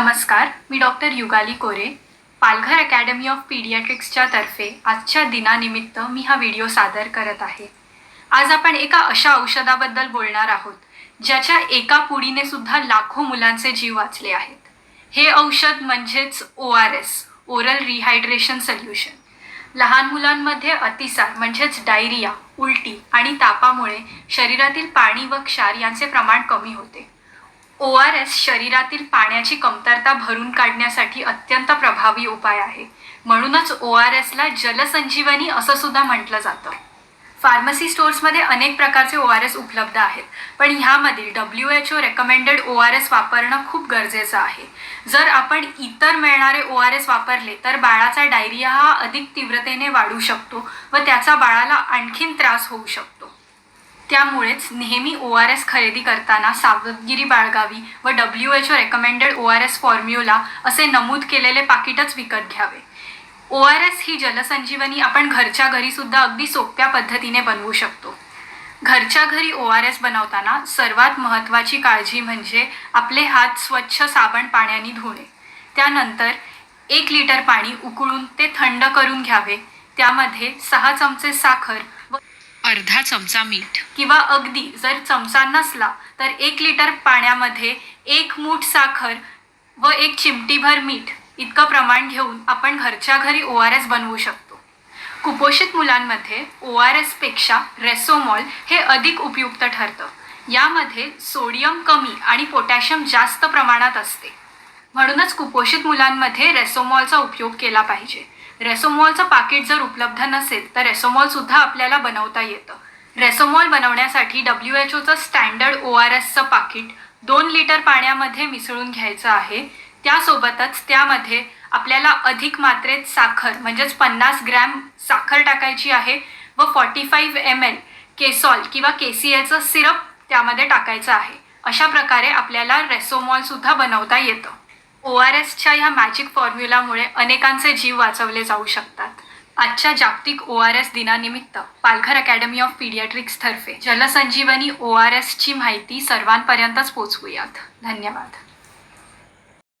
नमस्कार मी doctor Yugali Kore. Palghar academy of पीडियाट्रिक्सच्या तर्फे आजच्या दिनानिमित्त मी हा व्हिडिओ सादर करत आहे. आज आपण एका अशा औषधाबद्दल बोलणार आहोत ज्याच्या एका पुडीने सुद्धा लाखो मुलांचे जीव वाचले आहेत. हे औषध म्हणजेच O R S oral rehydration solution. लहान मुलांमध्ये अतिसार म्हणजेच डायरिया उलटी आणि तापामुळे शरीरातील पाणी व क्षार यांचे प्रमाण कमी होते. ओ आर एस शरीरातील पाण्याची कमतरता भरून काढण्यासाठी अत्यंत प्रभावी उपाय आहे. म्हणूनच ओ आर एसला जलसंजीवनी असं सुद्धा म्हटलं जातं. फार्मसी स्टोर्समध्ये अनेक प्रकारचे ओ आर एस उपलब्ध आहेत. पण ह्यामध्ये W H O recommended O R S वापरणं खूप गरजेचं आहे. जर आपण इतर मिळणारे ओ आर एस वापरले तर बाळाचा डायरिया हा अधिक तीव्रतेने वाढू शकतो व त्याचा बाळाला आणखीन त्रास होऊ शकतो. त्यामुळेच नेहमी ओ आर एस खरेदी करताना सावधगिरी बाळगावी व W H O recommended O R S formula असे नमूद केलेले पाकिटच विकत घ्यावे. ओ आर एस ही जलसंजीवनी आपण घरच्या घरीसुद्धा अगदी सोप्या पद्धतीने बनवू शकतो. घरच्या घरी ओ आर एस बनवताना सर्वात महत्त्वाची काळजी म्हणजे आपले हात स्वच्छ साबण पाण्याने धुणे. त्यानंतर एक लिटर पाणी उकळून ते थंड करून घ्यावे. त्यामध्ये सहा चमचे साखर अर्धा चमचा मीठ. किंवा अगदी जर चमचा नसला तर एक लिटर पाण्यामध्ये एक मूठ साखर व एक चिमटीभर मीठ इतकं प्रमाण घेऊन आपण घरच्या घरी ओ आर एस बनवू शकतो. कुपोषित मुलांमध्ये ओ आर एसपेक्षा रेसोमॉल हे अधिक उपयुक्त ठरतं. यामध्ये सोडियम कमी आणि पोटॅशियम जास्त प्रमाणात असते. म्हणूनच कुपोषित मुलांमध्ये रेसोमॉलचा उपयोग केला पाहिजे. रेसोमॉलचं पाकिट जर उपलब्ध नसेल तर रेसोमॉलसुद्धा आपल्याला बनवता येतं. रेसोमॉल बनवण्यासाठी डब्ल्यू एच ओचं स्टँडर्ड ओ आर एसचं पाकिट दोन लिटर पाण्यामध्ये मिसळून घ्यायचं आहे. त्यासोबतच त्यामध्ये आपल्याला अधिक मात्रेत साखर म्हणजेच पन्नास ग्रॅम साखर टाकायची आहे व फॉर्टी फाईव्ह एम एल केसॉल किंवा केसीएचं सिरप त्यामध्ये टाकायचं आहे. अशा प्रकारे आपल्याला रेसोमॉलसुद्धा बनवता येतं. ओ आर एसच्या ह्या मॅजिक फॉर्म्युलामुळे अनेकांचे जीव वाचवले जाऊ शकतात. आजच्या जागतिक ओ आर एस दिनानिमित्त पालघर अकॅडमी ऑफ पीडियाट्रिक्सतर्फे जलसंजीवनी ओ आर एसची माहिती सर्वांपर्यंतच पोचवूयात धन्यवाद.